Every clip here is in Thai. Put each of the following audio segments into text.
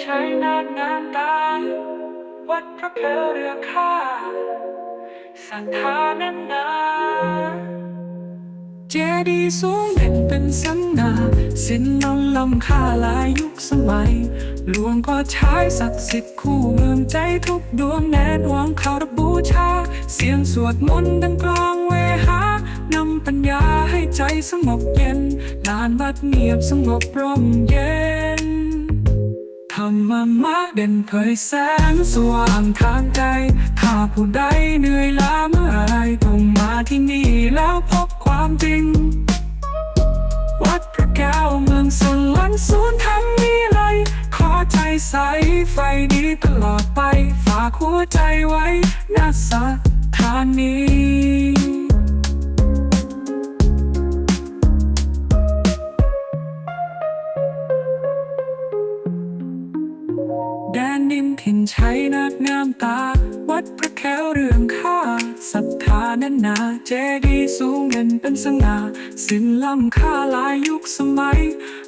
ใช้นานนานตาวัดพระเพเรือข้าศรัทธานั้นนาเจดีย์สูงเด่นเป็นสังนาสิ้นนองลำค่าหลายยุคสมัย หลวงพ่อชายศักดิ์สิทธิ์คู่เมืองใจทุกดวงแน่นหวงเขารบูชา เสียงสวดมนต์ดังกลองเวหานำปัญญาให้ใจสงบเย็น ลานวัดเงียบสงบร่มเย็น รรมะมะเด่นเผยแสงสว่างทางใจ ถ้าผู้ใดเหนื่อยล้าเมื่อไรต้องมาที่นี่แล้วพบความจริง วัดพระแก้วเมืองสวรรค์ศูนย์ธรรมมีไร ขอใจใสไฟดีตลอดไป ฝากหัวใจไว้ณสถานี ถิ่นชัยนาดงามตา วัดพระแก้วเรื่องค่าศรัทธาแน่นหนาเจดีสูงเด่นเป็นสง่าสินล้ำค่าหลายยุคสมัย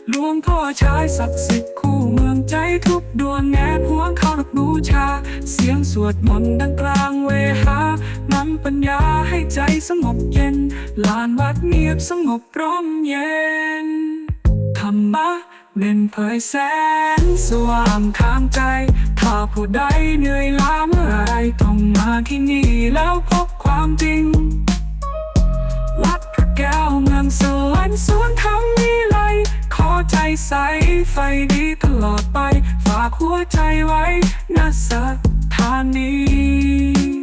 หลวงพ่อชายศักดิ์สิทธิ์คู่เมืองใจทุกดวงแงนห่วงเขารับบูชา เสียงสวดมนต์ดังกลางเวหานำปัญญาให้ใจสงบเย็น ลานวัดเงียบสงบร่มเย็นธรรมะ เด่นเผยแสงสว่างทางใจ ถ้าผู้ใดเหนื่อยล้าเมื่อไรต้องมาที่นี่แล้วพบความจริง วัดพระแก้วเมืองสวรรค์สวนธรรมมีไรขอใจใสไฟดีตลอดไป ฝากหัวใจไว้ณสถานี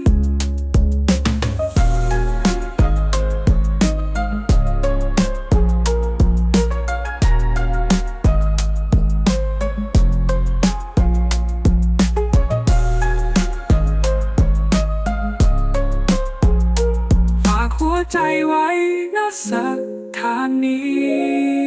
ใจไว้ณสถานนี้